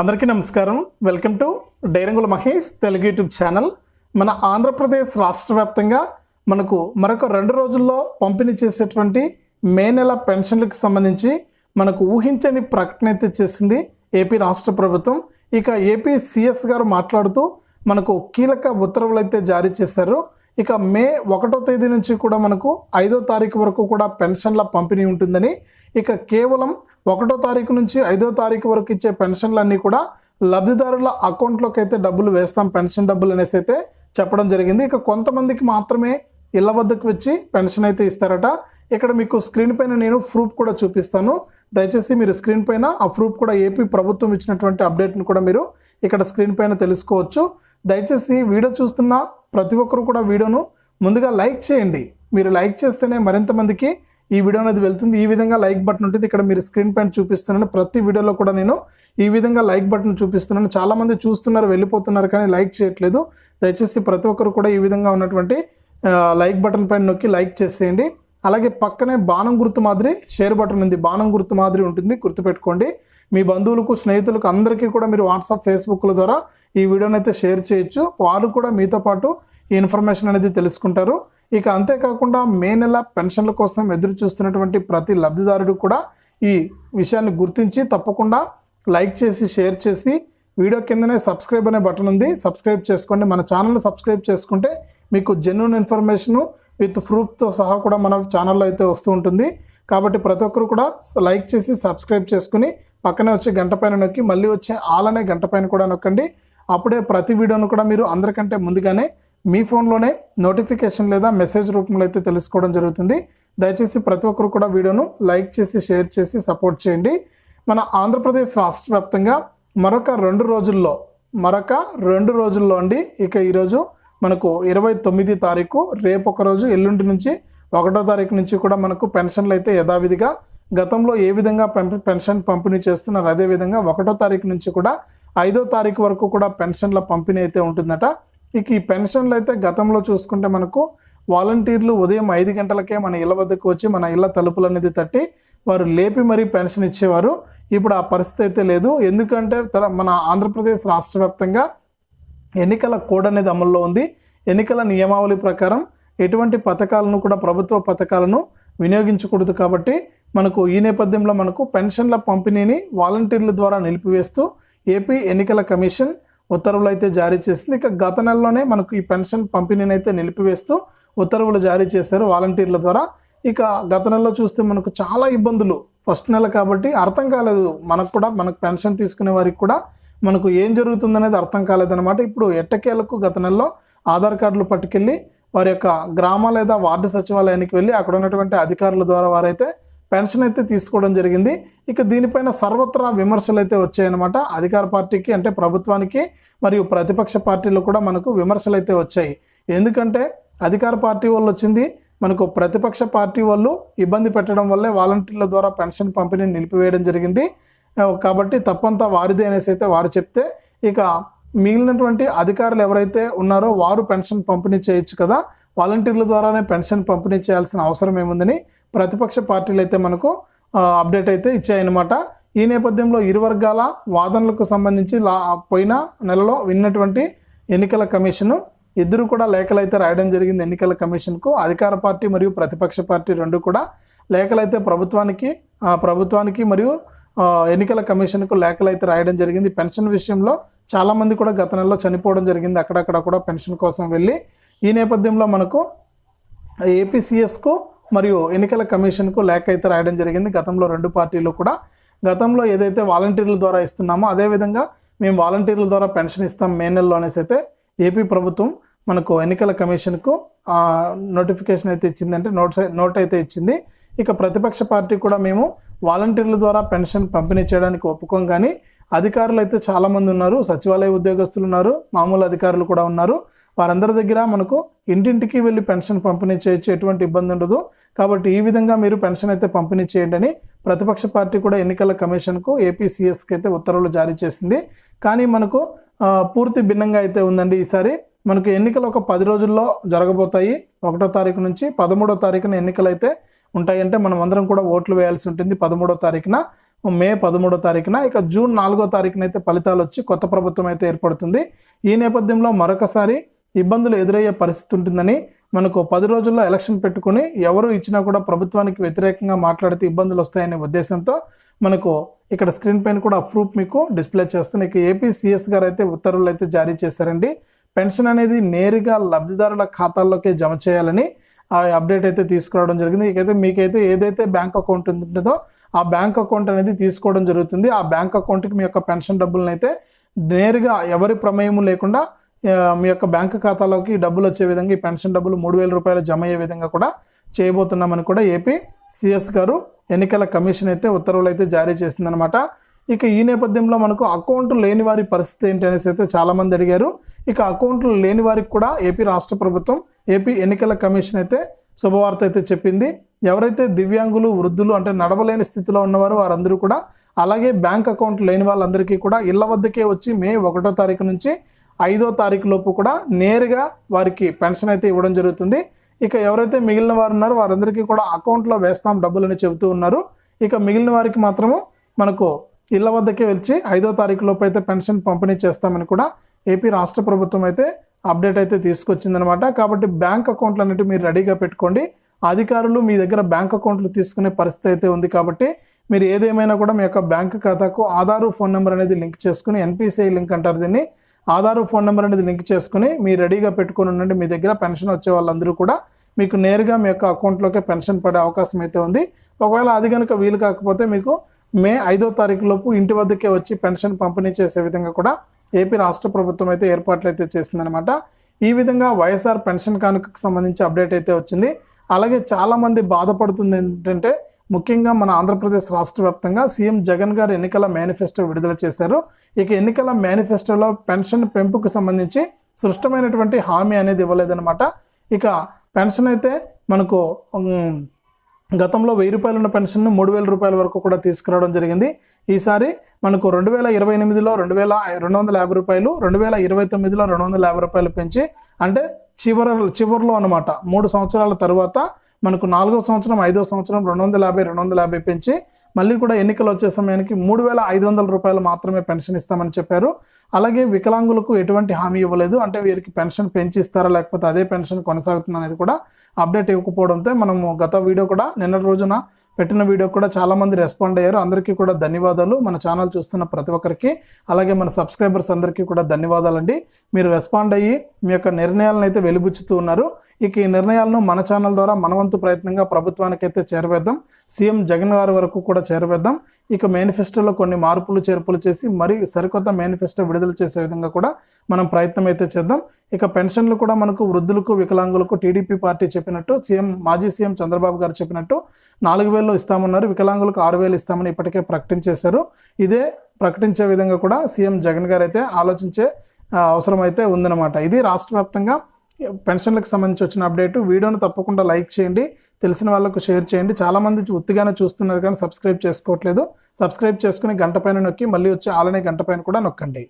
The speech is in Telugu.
అందరికీ నమస్కారం. Welcome to Dairangula Mahesh Telugu YouTube channel. మన ఆంధ్రప్రదేశ్ రాష్ట్ర వ్యాప్తంగా మనకు మరొక రెండు రోజుల్లో పంపిణీ చేసేటువంటి మే నెల పెన్షన్లకు సంబంధించి మనకు ఊహించని ప్రకటన అయితే చేసింది ఏపీ రాష్ట్ర ప్రభుత్వం. ఇక ఏపీ సిఎస్ గారు మాట్లాడుతూ మనకు కీలక ఉత్తర్వులు అయితే జారీ చేశారు. ఇక మే ఒకటో తేదీ నుంచి కూడా మనకు ఐదో తారీఖు వరకు కూడా పెన్షన్ల పంపిణీ ఉంటుందని ఇక కేవలం ఒకటో తారీఖు నుంచి ఐదో తారీఖు వరకు ఇచ్చే పెన్షన్లన్నీ కూడా లబ్ధిదారుల అకౌంట్లోకి అయితే డబ్బులు వేస్తాం పెన్షన్ డబ్బులు అనేసి అయితే చెప్పడం జరిగింది. ఇక కొంతమందికి మాత్రమే ఇళ్ళ వద్దకు వచ్చి పెన్షన్ అయితే ఇస్తారట. ఇక్కడ మీకు స్క్రీన్ పైన నేను ప్రూఫ్ కూడా చూపిస్తాను. దయచేసి మీరు స్క్రీన్ పైన ఆ ప్రూఫ్ కూడా ఏపీ ప్రభుత్వం ఇచ్చినటువంటి అప్డేట్ని కూడా మీరు ఇక్కడ స్క్రీన్ పైన తెలుసుకోవచ్చు. దయచేసి వీడియో చూస్తున్న ప్రతి ఒక్కరు కూడా వీడియోను ముందుగా లైక్ చేయండి. మీరు లైక్ చేస్తేనే మరింత మందికి ఈ వీడియో అనేది వెళ్తుంది. ఈ విధంగా లైక్ బటన్ ఉంటుంది. ఇక్కడ మీరు స్క్రీన్ పైన చూపిస్తున్నాను. ప్రతి వీడియోలో కూడా నేను ఈ విధంగా లైక్ బటన్ చూపిస్తున్నాను. చాలామంది చూస్తున్నారు వెళ్ళిపోతున్నారు కానీ లైక్ చేయట్లేదు. దయచేసి ప్రతి ఒక్కరు కూడా ఈ విధంగా ఉన్నటువంటి లైక్ బటన్ పైన నొక్కి లైక్ చేసేయండి. అలాగే పక్కనే బాణం గుర్తు మాదిరి షేర్ బటన్ ఉంది. బాణం గుర్తు మాదిరి ఉంటుంది. గుర్తుపెట్టుకోండి. మీ బంధువులకు స్నేహితులకు అందరికీ కూడా మీరు వాట్సాప్ ఫేస్బుక్ల ద్వారా ఈ వీడియోని అయితే షేర్ చేయొచ్చు. వారు కూడా మీతో పాటు ఈ ఇన్ఫర్మేషన్ అనేది తెలుసుకుంటారు. ఇక అంతేకాకుండా మే నెల పెన్షన్ల కోసం ఎదురు చూస్తున్నటువంటి ప్రతి లబ్ధిదారుడు కూడా ఈ విషయాన్ని గుర్తించి తప్పకుండా లైక్ చేసి షేర్ చేసి వీడియో కిందనే సబ్స్క్రైబ్ అనే బటన్ ఉంది. సబ్స్క్రైబ్ చేసుకోండి. మన ఛానల్ని సబ్స్క్రైబ్ చేసుకుంటే మీకు జెన్యున్ ఇన్ఫర్మేషను విత్ ప్రూఫ్తో సహా కూడా మన ఛానల్లో అయితే వస్తూ ఉంటుంది. కాబట్టి ప్రతి ఒక్కరు కూడా లైక్ చేసి సబ్స్క్రైబ్ చేసుకుని పక్కనే వచ్చే గంట పైన నొక్కి మళ్ళీ వచ్చే ఆల్ అనే గంట పైన కూడా నొక్కండి. అప్పుడే ప్రతి వీడియోను కూడా మీరు అందరికంటే ముందుగానే మీ ఫోన్లోనే నోటిఫికేషన్ లేదా మెసేజ్ రూపంలో అయితే తెలుసుకోవడం జరుగుతుంది. దయచేసి ప్రతి ఒక్కరు కూడా వీడియోను లైక్ చేసి షేర్ చేసి సపోర్ట్ చేయండి. మన ఆంధ్రప్రదేశ్ రాష్ట్ర వ్యాప్తంగా మరొక రెండు రోజుల్లో మరొక రెండు రోజుల్లో అండి ఇక ఈరోజు మనకు ఇరవై తొమ్మిది తారీఖు రేపు ఒక రోజు ఎల్లుండి నుంచి ఒకటో తారీఖు నుంచి కూడా మనకు పెన్షన్లు అయితే యథావిధిగా గతంలో ఏ విధంగా పెన్షన్ పంపిణీ చేస్తున్నారు అదే విధంగా ఒకటో తారీఖు నుంచి కూడా ఐదో తారీఖు వరకు కూడా పెన్షన్ల పంపిణీ అయితే ఉంటుందట. ఇక ఈ పెన్షన్లు అయితే గతంలో చూసుకుంటే మనకు వాలంటీర్లు ఉదయం ఐదు గంటలకే మన ఇళ్ళ వద్దకు వచ్చి మన ఇళ్ళ తలుపులు అనేది తట్టి వారు లేపి మరీ పెన్షన్ ఇచ్చేవారు. ఇప్పుడు ఆ పరిస్థితి అయితే లేదు. ఎందుకంటే తర- మన ఆంధ్రప్రదేశ్ రాష్ట్ర వ్యాప్తంగా ఎన్నికల కోడ్ అనేది అమల్లో ఉంది. ఎన్నికల నియమావళి ప్రకారం ఎటువంటి పథకాలను కూడా ప్రభుత్వ పథకాలను వినియోగించకూడదు కాబట్టి మనకు ఈ నేపథ్యంలో మనకు పెన్షన్ల పంపిణీని వాలంటీర్ల ద్వారా నిలిపివేస్తూ ఏపీ ఎన్నికల కమిషన్ ఉత్తర్వులు అయితే జారీ చేసింది. ఇక గత నెలలోనే మనకు ఈ పెన్షన్ పంపిణీని అయితే నిలిపివేస్తూ ఉత్తర్వులు జారీ చేశారు వాలంటీర్ల ద్వారా. ఇక గత నెలలో చూస్తే మనకు చాలా ఇబ్బందులు. ఫస్ట్ నెల కాబట్టి అర్థం కాలేదు. మనకు కూడా మనకు పెన్షన్ తీసుకునే వారికి కూడా మనకు ఏం జరుగుతుందనేది అర్థం కాలేదన్నమాట. ఇప్పుడు ఎట్టకేలకు గత నెలలో ఆధార్ కార్డులు పట్టుకెళ్ళి వారి యొక్క గ్రామ లేదా వార్డు సచివాలయానికి వెళ్ళి అక్కడ ఉన్నటువంటి అధికారుల ద్వారా వారైతే పెన్షన్ అయితే తీసుకోవడం జరిగింది. ఇక దీనిపైన సర్వత్రా విమర్శలు అయితే వచ్చాయన్నమాట. అధికార పార్టీకి అంటే ప్రభుత్వానికి మరియు ప్రతిపక్ష పార్టీలు కూడా మనకు విమర్శలు అయితే వచ్చాయి. ఎందుకంటే అధికార పార్టీ వాళ్ళు వచ్చింది మనకు ప్రతిపక్ష పార్టీ వాళ్ళు ఇబ్బంది పెట్టడం వల్లే వాలంటీర్ల ద్వారా పెన్షన్ పంపిణీని నిలిపివేయడం జరిగింది. కాబట్టి తప్పంతా వారిదే అనేసి అయితే వారు చెప్తే ఇక మిగిలినటువంటి అధికారులు ఎవరైతే ఉన్నారో వారు పెన్షన్ పంపిణీ చేయొచ్చు కదా. వాలంటీర్ల ద్వారానే పెన్షన్ పంపిణీ చేయాల్సిన అవసరం ఏముందని ప్రతిపక్ష పార్టీలు అయితే మనకు అప్డేట్ అయితే ఇచ్చాయన్నమాట. ఈ నేపథ్యంలో ఇరు వర్గాల వాదనలకు సంబంధించి లా పోయిన నెలలో విన్నటువంటి ఎన్నికల కమిషను ఇద్దరు కూడా లేఖలైతే రాయడం జరిగింది. ఎన్నికల కమిషన్కు అధికార పార్టీ మరియు ప్రతిపక్ష పార్టీ రెండు కూడా లేఖలైతే ప్రభుత్వానికి ప్రభుత్వానికి మరియు ఎన్నికల కమిషన్కు లేఖలైతే రాయడం జరిగింది. పెన్షన్ విషయంలో చాలామంది కూడా గత నెలలో చనిపోవడం జరిగింది. అక్కడక్కడ కూడా పెన్షన్ కోసం వెళ్ళి ఈ నేపథ్యంలో మనకు ఏపీసీఎస్కు మరియు ఎన్నికల కమిషన్కు లేఖ అయితే రాయడం జరిగింది. గతంలో రెండు పార్టీలు కూడా. గతంలో ఏదైతే వాలంటీర్ల ద్వారా ఇస్తున్నామో అదేవిధంగా మేము వాలంటీర్ల ద్వారా పెన్షన్ ఇస్తాం మే నెలలో అనేసి అయితే ఏపీ ప్రభుత్వం మనకు ఎన్నికల కమిషన్కు నోటిఫికేషన్ అయితే ఇచ్చింది అంటే నోట్స్ నోట్ అయితే ఇచ్చింది. ఇక ప్రతిపక్ష పార్టీ కూడా మేము వాలంటీర్ల ద్వారా పెన్షన్ పంపిణీ చేయడానికి ఒప్పుకోం కానీ అధికారులు అయితే చాలామంది ఉన్నారు. సచివాలయ ఉద్యోగస్తులు ఉన్నారు. మామూలు అధికారులు కూడా ఉన్నారు. వారందరి దగ్గర మనకు ఇంటింటికి వెళ్ళి పెన్షన్ పంపిణీ చేయొచ్చు ఎటువంటి ఇబ్బంది ఉండదు. కాబట్టి ఈ విధంగా మీరు పెన్షన్ అయితే పంపిణీ చేయండి అని ప్రతిపక్ష పార్టీ కూడా ఎన్నికల కమిషన్కు ఏపీసీఎస్కి అయితే ఉత్తర్వులు జారీ చేసింది. కానీ మనకు పూర్తి భిన్నంగా అయితే ఉందండి ఈసారి. మనకు ఎన్నికలు ఒక పది రోజుల్లో జరగబోతాయి. ఒకటో తారీఖు నుంచి పదమూడో తారీఖున ఎన్నికలు అయితే ఉంటాయంటే మనం అందరం కూడా ఓట్లు వేయాల్సి ఉంటుంది పదమూడో తారీఖున. మే పదమూడో తారీఖున. ఇక జూన్ నాలుగో తారీఖున అయితే ఫలితాలు వచ్చి కొత్త ప్రభుత్వం అయితే ఏర్పడుతుంది. ఈ నేపథ్యంలో మరొకసారి ఇబ్బందులు ఎదురయ్యే పరిస్థితి ఉంటుందని మనకు పది రోజుల్లో ఎలక్షన్ పెట్టుకుని ఎవరు ఇచ్చినా కూడా ప్రభుత్వానికి వ్యతిరేకంగా మాట్లాడితే ఇబ్బందులు వస్తాయనే ఉద్దేశంతో మనకు ఇక్కడ స్క్రీన్ పైన కూడా ప్రూఫ్ మీకు డిస్ప్లే చేస్తాను ఇక ఏపీ సిఎస్ గారు అయితే ఉత్తర్వులు అయితే జారీ చేశారండి. పెన్షన్ అనేది నేరుగా లబ్ధిదారుల ఖాతాల్లోకే జమ చేయాలని ఆ అప్డేట్ అయితే తీసుకురావడం జరిగింది. ఇకైతే మీకైతే ఏదైతే బ్యాంక్ అకౌంట్ ఉంటుందో ఆ బ్యాంక్ అకౌంట్ అనేది తీసుకోవడం జరుగుతుంది. ఆ బ్యాంక్ అకౌంట్కి మీ యొక్క పెన్షన్ డబ్బులను అయితే నేరుగా ఎవరి ప్రమేయం లేకుండా మీ యొక్క బ్యాంక్ ఖాతాలోకి డబ్బులు వచ్చే విధంగా ఈ పెన్షన్ డబ్బులు మూడు వేల రూపాయలు జమ అయ్యే విధంగా కూడా చేయబోతున్నామని కూడా ఏపీ సిఎస్ గారు ఎన్నికల కమిషన్ అయితే ఉత్తర్వులు అయితే జారీ చేసిందనమాట ఇక ఈ నేపథ్యంలో మనకు అకౌంట్ లేని వారి పరిస్థితి ఏంటి అనేసి అయితే చాలామంది అడిగారు. ఇక అకౌంట్లు లేని వారికి కూడా ఏపీ రాష్ట్ర ప్రభుత్వం ఏపీ ఎన్నికల కమిషన్ అయితే శుభవార్త అయితే చెప్పింది. ఎవరైతే దివ్యాంగులు వృద్ధులు అంటే నడవలేని స్థితిలో ఉన్నవారు వారందరూ కూడా అలాగే బ్యాంక్ అకౌంట్ లేని వాళ్ళందరికీ కూడా ఇళ్ళ వద్దకే వచ్చి మే ఒకటో తారీఖు నుంచి ఐదో తారీఖు లోపు కూడా నేరుగా వారికి పెన్షన్ అయితే ఇవ్వడం జరుగుతుంది. ఇక ఎవరైతే మిగిలిన వారు ఉన్నారో వారందరికీ కూడా అకౌంట్లో వేస్తాం డబ్బులని చెబుతూ ఉన్నారు. ఇక మిగిలిన వారికి మాత్రము మనకు ఇళ్ళ వద్దకే వచ్చి ఐదో తారీఖు లోపు అయితే పెన్షన్ పంపిణీ చేస్తామని కూడా ఏపీ రాష్ట్ర ప్రభుత్వం అయితే అప్డేట్ అయితే తీసుకొచ్చిందనమాట కాబట్టి బ్యాంక్ అకౌంట్లు అనేవి మీరు రెడీగా పెట్టుకోండి. అధికారులు మీ దగ్గర బ్యాంక్ అకౌంట్లు తీసుకునే పరిస్థితి అయితే ఉంది కాబట్టి మీరు ఏదేమైనా కూడా మీ యొక్క బ్యాంక్ ఖాతాకు ఆధారు ఫోన్ నెంబర్ అనేది లింక్ చేసుకుని ఎన్పిసిఐ లింక్ అంటారు దీన్ని. ఆధారు ఫోన్ నెంబర్ అనేది లింక్ చేసుకుని మీరు రెడీగా పెట్టుకుని ఉండండి. మీ దగ్గర పెన్షన్ వచ్చే వాళ్ళందరూ కూడా మీకు నేరుగా మీ యొక్క అకౌంట్లోకి పెన్షన్ పడే అవకాశం అయితే ఉంది. ఒకవేళ అది కనుక వీలు కాకపోతే మీకు మే ఐదో తారీఖు లోపు ఇంటి వద్దకే వచ్చి పెన్షన్ పంపిణీ చేసే విధంగా కూడా ఏపీ రాష్ట్ర ప్రభుత్వం అయితే ఏర్పాట్లు అయితే చేసిందనమాట ఈ విధంగా వైఎస్ఆర్ పెన్షన్ కానుకకు సంబంధించి అప్డేట్ అయితే వచ్చింది. అలాగే చాలామంది బాధపడుతుంది ఏంటంటే ముఖ్యంగా మన ఆంధ్రప్రదేశ్ రాష్ట్ర వ్యాప్తంగా సీఎం జగన్ గారు ఎన్నికల మేనిఫెస్టో విడుదల చేశారు. ఇక ఎన్నికల మేనిఫెస్టోలో పెన్షన్ పెంపుకు సంబంధించి సృష్టమైనటువంటి హామీ అనేది ఇవ్వలేదన్నమాట. ఇక పెన్షన్ అయితే మనకు గతంలో వెయ్యి రూపాయలు ఉన్న పెన్షన్ను మూడు వేల రూపాయల వరకు కూడా తీసుకురావడం జరిగింది. ఈసారి మనకు రెండు వేల ఇరవై ఎనిమిదిలో రెండు వేల రెండు వందల యాభై రూపాయలు రెండు వేల ఇరవై తొమ్మిదిలో రెండు వందల యాభై రూపాయలు పెంచి అంటే చివర చివరిలో అనమాట మూడు సంవత్సరాల తర్వాత మనకు నాలుగో సంవత్సరం ఐదో సంవత్సరం రెండు వందల యాభై రెండు వందల యాభై పెంచి మళ్ళీ కూడా ఎన్నికలు వచ్చే సమయానికి మూడు వేల ఐదు వందల రూపాయలు మాత్రమే పెన్షన్ ఇస్తామని చెప్పారు. అలాగే వికలాంగులకు ఎటువంటి హామీ ఇవ్వలేదు. అంటే వీరికి పెన్షన్ పెంచిస్తారా లేకపోతే అదే పెన్షన్ కొనసాగుతుంది అనేది కూడా అప్డేట్ ఇవ్వకపోవడంతో మనము గత వీడియో కూడా నిన్న రోజున పెట్టిన వీడియో కూడా చాలా మంది రెస్పాండ్ అయ్యారు. అందరికీ కూడా ధన్యవాదాలు. మన ఛానల్ చూస్తున్న ప్రతి ఒక్కరికి అలాగే మన సబ్స్క్రైబర్స్ అందరికీ కూడా ధన్యవాదాలండి. మీరు రెస్పాండ్ అయ్యి మీ యొక్క నిర్ణయాలను అయితే వెలుబుచ్చుతూ ఉన్నారు. ఇక ఈ నిర్ణయాలను మన ఛానల్ ద్వారా మనవంతు ప్రయత్నంగా ప్రభుత్వానికి అయితే చేరవేద్దాం. సీఎం జగన్ గారి వరకు కూడా చేరవేద్దాం. ఇక మేనిఫెస్టోలో కొన్ని మార్పులు చేర్పులు చేసి మరి సరికొత్త మేనిఫెస్టో విడుదల చేసే విధంగా కూడా మనం ప్రయత్నం అయితే చేద్దాం. ఇక పెన్షన్లు కూడా మనకు వృద్ధులకు వికలాంగులకు టీడీపీ పార్టీ చెప్పినట్టు సీఎం మాజీ సీఎం చంద్రబాబు గారు చెప్పినట్టు నాలుగు వేలు ఇస్తామన్నారు. వికలాంగులకు ఆరు వేలు ఇస్తామని ఇప్పటికే ప్రకటించేశారు. ఇదే ప్రకటించే విధంగా కూడా సీఎం జగన్ గారు అయితే ఆలోచించే అవసరం అయితే ఉందన్నమాట. ఇది రాష్ట్ర వ్యాప్తంగా పెన్షన్లకు సంబంధించి వచ్చిన అప్డేట్. వీడియోను తప్పకుండా లైక్ చేయండి. తెలిసిన వాళ్ళకు షేర్ చేయండి. చాలామంది ఉత్తిగానే చూస్తున్నారు కానీ సబ్స్క్రైబ్ చేసుకోవట్లేదు. సబ్స్క్రైబ్ చేసుకుని గంట పైన నొక్కి మళ్ళీ వచ్చి ఆలనే గంట పైన కూడా నొక్కండి.